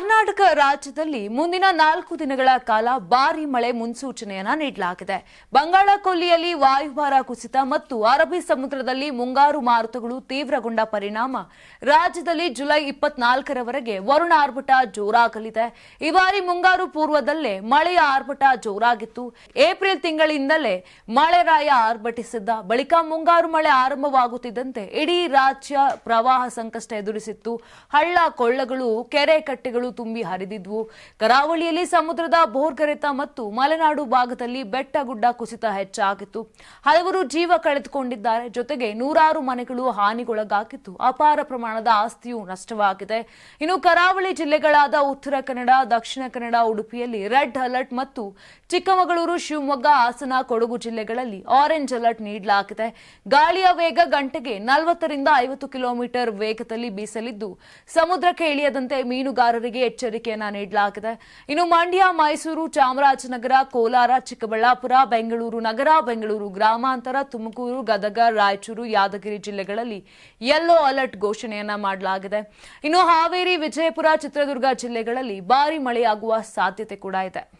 ಕರ್ನಾಟಕ ರಾಜ್ಯದಲ್ಲಿ ಮುಂದಿನ ನಾಲ್ಕು ದಿನಗಳ ಕಾಲ ಭಾರಿ ಮಳೆ ಮುನ್ಸೂಚನೆಯನ್ನ ನೀಡಲಾಗಿದೆ. ಬಂಗಾಳ ಕೊಲ್ಲಿಯಲ್ಲಿ ವಾಯುಭಾರ ಕುಸಿತ ಮತ್ತು ಅರಬ್ಬಿ ಸಮುದ್ರದಲ್ಲಿ ಮುಂಗಾರು ಮಾರುತಗಳು ತೀವ್ರಗೊಂಡ ಪರಿಣಾಮ. ರಾಜ್ಯದಲ್ಲಿ ಜುಲೈ ಇಪ್ಪತ್ನಾಲ್ಕರವರೆಗೆ ವರುಣ ಆರ್ಭಟ ಜೋರಾಗಲಿದೆ. ಈ ಬಾರಿ ಮುಂಗಾರು ಪೂರ್ವದಲ್ಲೇ ಮಳೆಯ ಆರ್ಭಟ ಜೋರಾಗಿತ್ತು. ಏಪ್ರಿಲ್ ತಿಂಗಳಿಂದಲೇ ಮಳೆರಾಯ ಆರ್ಭಟಿಸಿದ್ದ ಬಳಿಕ ಮುಂಗಾರು ಮಳೆ ಆರಂಭವಾಗುತ್ತಿದ್ದಂತೆ ಇಡೀ ರಾಜ್ಯ ಪ್ರವಾಹ ಸಂಕಷ್ಟ ಎದುರಿಸಿತ್ತು. ಹಳ್ಳ ಕೊಳ್ಳಗಳು, ಕೆರೆ ಕಟ್ಟೆಗಳು ತುಂಬಿ ಹರಿದಿದ್ವು. ಕರಾವಳಿಯಲ್ಲಿ ಸಮುದ್ರದ ಬೋರ್ಗರೆತ ಮತ್ತು ಮಲೆನಾಡು ಭಾಗದಲ್ಲಿ ಬೆಟ್ಟ ಗುಡ್ಡ ಕುಸಿತ ಹೆಚ್ಚಾಗಿತ್ತು. ಹಲವರು ಜೀವ ಕಳೆದುಕೊಂಡಿದ್ದಾರೆ. ಜೊತೆಗೆ ನೂರಾರು ಮನೆಗಳು ಹಾನಿಗೊಳಗಾಗಿತ್ತು. ಅಪಾರ ಪ್ರಮಾಣದ ಆಸ್ತಿಯು ನಷ್ಟವಾಗಿದೆ. ಇನ್ನು ಕರಾವಳಿ ಜಿಲ್ಲೆಗಳಾದ ಉತ್ತರ ಕನ್ನಡ, ದಕ್ಷಿಣ ಕನ್ನಡ, ಉಡುಪಿಯಲ್ಲಿ ರೆಡ್ ಅಲರ್ಟ್ ಮತ್ತು ಚಿಕ್ಕಮಗಳೂರು, ಶಿವಮೊಗ್ಗ, ಹಾಸನ, ಕೊಡಗು ಜಿಲ್ಲೆಗಳಲ್ಲಿ ಆರೆಂಜ್ ಅಲರ್ಟ್ ನೀಡಲಾಗಿದೆ. ಗಾಳಿಯ ವೇಗ ಗಂಟೆಗೆ ನಲವತ್ತರಿಂದ ಐವತ್ತು ಕಿಲೋಮೀಟರ್ ವೇಗದಲ್ಲಿ ಬೀಸಲಿದ್ದು, ಸಮುದ್ರಕ್ಕೆ ಇಳಿಯದಂತೆ ಮೀನುಗಾರರಿಗೆ ಎಚ್ಚರಿಕೆಯನ್ನ ನೀಡಲಾಗಿದೆ. ಇನ್ನು ಮಂಡ್ಯ, ಮೈಸೂರು, ಚಾಮರಾಜನಗರ, ಕೋಲಾರ, ಚಿಕ್ಕಬಳ್ಳಾಪುರ, ಬೆಂಗಳೂರು ನಗರ, ಬೆಂಗಳೂರು ಗ್ರಾಮಾಂತರ, ತುಮಕೂರು, ಗದಗ, ರಾಯಚೂರು, ಯಾದಗಿರಿ ಜಿಲ್ಲೆಗಳಲ್ಲಿ ಯೆಲ್ಲೋ ಅಲರ್ಟ್ ಘೋಷಣೆಯನ್ನ ಮಾಡಲಾಗಿದೆ. ಇನ್ನು ಹಾವೇರಿ, ವಿಜಯಪುರ, ಚಿತ್ರದುರ್ಗ ಜಿಲ್ಲೆಗಳಲ್ಲಿ ಭಾರಿ ಮಳೆಯಾಗುವ ಸಾಧ್ಯತೆ ಕೂಡ ಇದೆ.